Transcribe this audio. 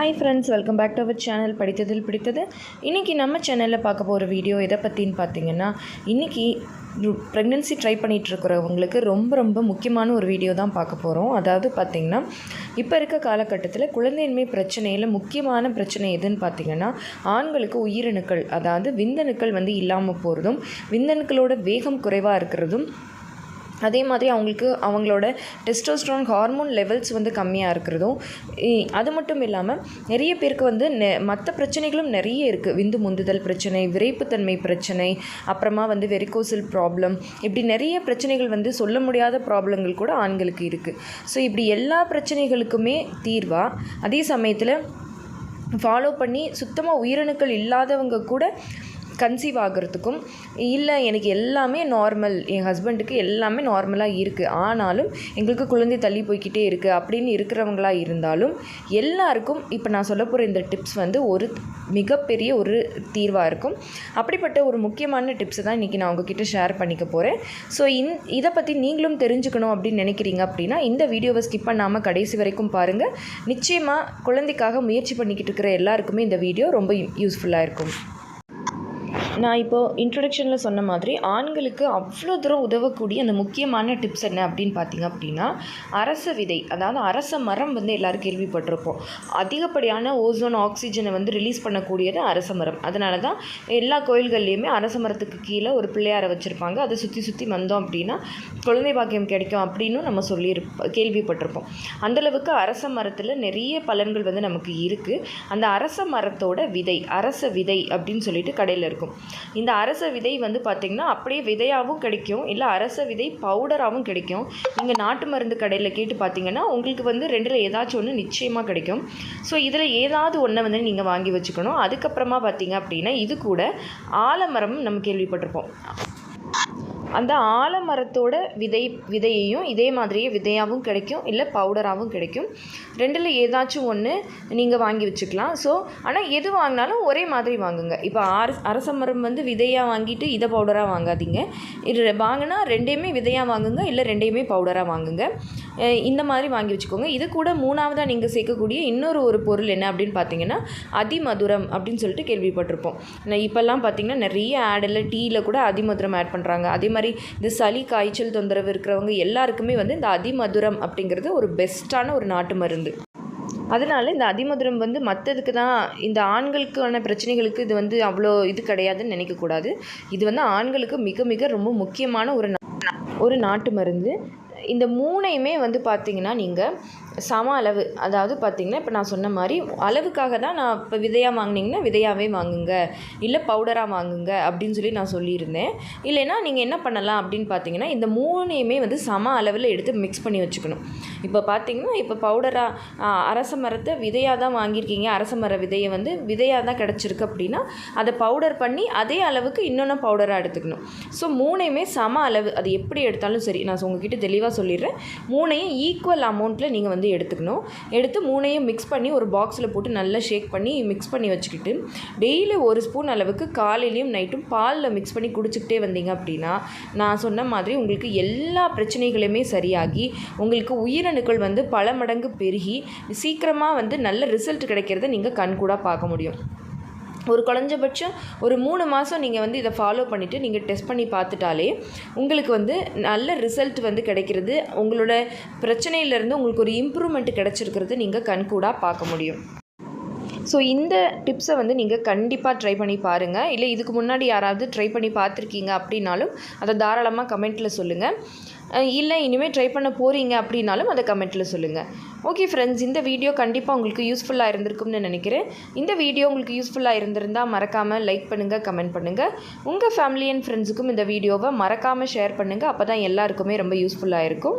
Hi friends welcome back to our channel படித்ததில் பிடித்தது. இன்றைக்கி நம்ம சேனலில் பார்க்க போகிற வீடியோ எதை பற்றின்னு பார்த்தீங்கன்னா இன்றைக்கி ப்ரெக்னென்சி ட்ரை பண்ணிகிட்டு இருக்கிறவங்களுக்கு ரொம்ப ரொம்ப முக்கியமான ஒரு வீடியோ தான் பார்க்க போகிறோம் அதாவது பார்த்திங்கன்னா இப்போ இருக்க காலகட்டத்தில் குழந்தையின்மை பிரச்சனையில் முக்கியமான பிரச்சனை எதுன்னு பார்த்தீங்கன்னா ஆண்களுக்கு உயிரணுக்கள் அதாவது விந்தணுக்கள் வந்து இல்லாமல் போகிறதும் விந்தணுக்களோட வேகம் குறைவாக இருக்கிறதும் அதே மாதிரி அவங்களுக்கு அவங்களோட டெஸ்டோஸ்ட்ரான் ஹார்மோன் லெவல்ஸ் வந்து கம்மியாக இருக்கிறதும் இ- அது மட்டும் இல்லாமல் நிறைய பேருக்கு வந்து நெ மற்ற பிரச்சனைகளும் நிறைய இருக்குது விந்து முந்துதல் பிரச்சனை விரைப்புத்தன்மை பிரச்சனை அப்புறமா வந்து வெரிகோசில் ப்ராப்ளம் இப்படி நிறைய பிரச்சனைகள் வந்து சொல்ல முடியாத ப்ராப்ளங்கள் கூட ஆண்களுக்கு இருக்குது ஸோ இப்படி எல்லா பிரச்சனைகளுக்குமே தீர்வாக அதே சமயத்தில் ஃபாலோ பண்ணி சுத்தமாக உயிரணுக்கள் இல்லாதவங்க கூட கன்சீவ் ஆகிறதுக்கும் இல்லை எனக்கு எல்லாமே நார்மல் என் ஹஸ்பண்டுக்கு எல்லாமே நார்மலாக இருக்குது ஆனாலும் எங்களுக்கு குழந்தை தள்ளி போய்க்கிட்டே இருக்குது அப்படின்னு இருக்கிறவங்களா இருந்தாலும் எல்லாருக்கும் இப்போ நான் சொல்ல போகிற இந்த டிப்ஸ் வந்து ஒரு மிகப்பெரிய ஒரு தீர்வாக இருக்கும். அப்படிப்பட்ட ஒரு முக்கியமான டிப்ஸை தான் இன்றைக்கி நான் உங்ககிட்ட ஷேர் பண்ணிக்க போகிறேன் ஸோ இந் இதை பற்றி நீங்களும் தெரிஞ்சுக்கணும் அப்படின்னு நினைக்கிறீங்க அப்படின்னா இந்த வீடியோவை ஸ்கிப் பண்ணாமல் கடைசி வரைக்கும் பாருங்கள் நிச்சயமாக குழந்தைக்காக முயற்சி பண்ணிக்கிட்டு இருக்கிற எல்லாருக்குமே இந்த வீடியோ ரொம்ப யூஸ்ஃபுல்லாக இருக்கும். நான் இப்போது இன்ட்ரொடக்ஷனில் சொன்ன மாதிரி ஆண்களுக்கு அவ்வளோ தூரம் உதவக்கூடிய அந்த முக்கியமான டிப்ஸ் என்ன அப்படின்னு பார்த்தீங்க அப்படின்னா அரச விதை அதாவது அரச மரம் வந்து எல்லோரும் கேள்விப்பட்டிருப்போம். அதிகப்படியான ஓசோன் ஆக்சிஜனை வந்து ரிலீஸ் பண்ணக்கூடியது அரச மரம். அதனால தான் எல்லா கோயில்கள்லேயுமே அரச மரத்துக்கு கீழே ஒரு பிள்ளையாரை வச்சுருப்பாங்க. அதை சுற்றி சுற்றி வந்தோம் அப்படின்னா குழந்தை பாக்கியம் கிடைக்கும் அப்படின்னு நம்ம சொல்லியிருப்ப கேள்விப்பட்டிருப்போம். அந்தளவுக்கு அரச மரத்தில் நிறைய பலன்கள் வந்து நமக்கு இருக்குது அந்த அரச மரத்தோட விதை அரச விதை அப்படின்னு சொல்லிட்டு கடையில் இருக்கும். இந்த அரச விதை வந்து பார்த்திங்கன்னா அப்படியே விதையாகவும் கிடைக்கும் இல்லை அரச விதை பவுடராகவும் கிடைக்கும். நீங்கள் நாட்டு மருந்து கடையில் கேட்டு பார்த்தீங்கன்னா உங்களுக்கு வந்து ரெண்டில் ஏதாச்சும் ஒன்று நிச்சயமாக கிடைக்கும். ஸோ இதில் ஏதாவது ஒன்றை வந்து நீங்கள் வாங்கி வச்சுக்கணும். அதுக்கப்புறமா பார்த்தீங்க அப்படின்னா இது கூட ஆலமரம் நம்ம கேள்விப்பட்டிருப்போம். அந்த ஆலமரத்தோட விதை விதையையும் இதே மாதிரியே விதையாகவும் கிடைக்கும் இல்லை பவுடராகவும் கிடைக்கும். ரெண்டில் ஏதாச்சும் ஒன்று நீங்கள் வாங்கி வச்சுக்கலாம். ஸோ ஆனால் எது வாங்கினாலும் ஒரே மாதிரி வாங்குங்க. இப்போ ஆர் அரச மரம் வந்து விதையாக வாங்கிட்டு இதை பவுடராக வாங்காதீங்க. இது வாங்கினா ரெண்டையுமே விதையாக வாங்குங்க இல்லை ரெண்டையுமே பவுடராக வாங்குங்க. இந்த மாதிரி வாங்கி வச்சுக்கோங்க. இது கூட மூணாவதாக நீங்கள் சேர்க்கக்கூடிய இன்னொரு ஒரு பொருள் என்ன அப்படின்னு பார்த்தீங்கன்னா அதிமதுரம் அப்படின்னு சொல்லிட்டு கேள்விப்பட்டிருப்போம். நான் இப்போல்லாம் பார்த்தீங்கன்னா நிறைய ஆடில் டீயில் கூட அதிமதுரம் ஆட் பண்ணுறாங்க அதே மாதிரி இந்த சளி காய்ச்சல் தொந்தரவு இருக்கிறவங்க எல்லாருக்குமே வந்து இந்த அதிமதுரம் அப்படிங்கிறது ஒரு பெஸ்ட்டான ஒரு நாட்டு மருந்து. அதனால இந்த அதிமதுரம் வந்து மற்றதுக்கு தான் இந்த ஆண்களுக்கான பிரச்சனைகளுக்கு இது வந்து அவ்வளோ இது கிடையாதுன்னு நினைக்கக்கூடாது இது வந்து ஆண்களுக்கு மிக மிக ரொம்ப முக்கியமான ஒரு நா- ஒரு நாட்டு மருந்து. இந்த மூணையுமே வந்து பார்த்திங்கன்னா நீங்கள் சம அளவு. அதாவது பார்த்தீங்கன்னா இப்போ நான் சொன்ன மாதிரி அளவுக்காக தான் நான் இப்போ விதையாக வாங்குனீங்கன்னா விதையாகவே வாங்குங்க. இல்லை பவுடராக வாங்குங்க அப்படின்னு சொல்லி நான் சொல்லியிருந்தேன். இல்லைன்னா நீங்கள் என்ன பண்ணலாம் அப்படின்னு பார்த்தீங்கன்னா இந்த மூணையுமே வந்து சம அளவில் எடுத்து மிக்ஸ் பண்ணி வச்சுக்கணும். இப்போ பார்த்தீங்கன்னா இப்போ பவுடராக அரச மரத்தை விதையாக தான் வாங்கியிருக்கீங்க. அரச மர விதையை வந்து விதையாக தான் கிடச்சிருக்கு அப்படின்னா அதை பவுடர் பண்ணி அதே அளவுக்கு இன்னொன்று பவுடராக எடுத்துக்கணும். ஸோ மூணையுமே சம அளவு அது எப்படி எடுத்தாலும் சரி நான் உங்ககிட்ட தெளிவாக சொல்லிடுறேன். மூணையும் ஈக்குவல் அமௌண்ட்டில் நீங்கள் வந்து எடுத்துக்கணும். எடுத்து மூணையும் மிக்ஸ் பண்ணி ஒரு பாக்ஸில் போட்டு நல்லா ஷேக் பண்ணி மிக்ஸ் பண்ணி வச்சுக்கிட்டு டெய்லி ஒரு ஸ்பூன் அளவுக்கு காலையிலையும் நைட்டும் பாலில் மிக்ஸ் பண்ணி குடிச்சிக்கிட்டே வந்தீங்க அப்படின்னா நான் சொன்ன மாதிரி உங்களுக்கு எல்லா பிரச்சனைகளுமே சரியாகி உங்களுக்கு உயிரணுக்கள் வந்து பல மடங்கு பெருகி சீக்கிரமாக வந்து நல்ல ரிசல்ட் கிடைக்கிறத நீங்கள் கண்கூடாக பார்க்க முடியும். ஒரு குறைஞ்சபட்சம் ஒரு மூணு மாதம் நீங்கள் வந்து இதை ஃபாலோ பண்ணிவிட்டு நீங்கள் டெஸ்ட் பண்ணி பார்த்துட்டாலே உங்களுக்கு வந்து நல்ல ரிசல்ட் வந்து கிடைக்கிறது. உங்களோட பிரச்சனையிலேருந்து உங்களுக்கு ஒரு இம்ப்ரூவ்மெண்ட் கிடைச்சிருக்கிறது நீங்கள் கண்கூடாக பார்க்க முடியும். ஸோ இந்த டிப்ஸை வந்து நீங்கள் கண்டிப்பாக ட்ரை பண்ணி பாருங்கள் இல்லை இதுக்கு முன்னாடி யாராவது ட்ரை பண்ணி பார்த்துருக்கீங்க அப்படின்னாலும் அதை தாராளமாக கமெண்ட்டில் சொல்லுங்கள் இல்லை இனிமேல் ட்ரை பண்ண போகிறீங்க அப்படின்னாலும் அதை கமெண்ட்டில் சொல்லுங்கள் ஓகே ஃப்ரெண்ட்ஸ் இந்த வீடியோ கண்டிப்பாக உங்களுக்கு யூஸ்ஃபுல்லாக இருந்திருக்கும்னு நினைக்கிறேன். இந்த வீடியோ உங்களுக்கு யூஸ்ஃபுல்லாக இருந்திருந்தால் மறக்காமல் லைக் பண்ணுங்கள் கமெண்ட் பண்ணுங்கள் உங்கள் ஃபேமிலி அண்ட் ஃப்ரெண்ட்ஸுக்கும் இந்த வீடியோவை மறக்காமல் ஷேர் பண்ணுங்கள் அப்போ தான் எல்லாருக்குமே ரொம்ப யூஸ்ஃபுல்லாக இருக்கும்.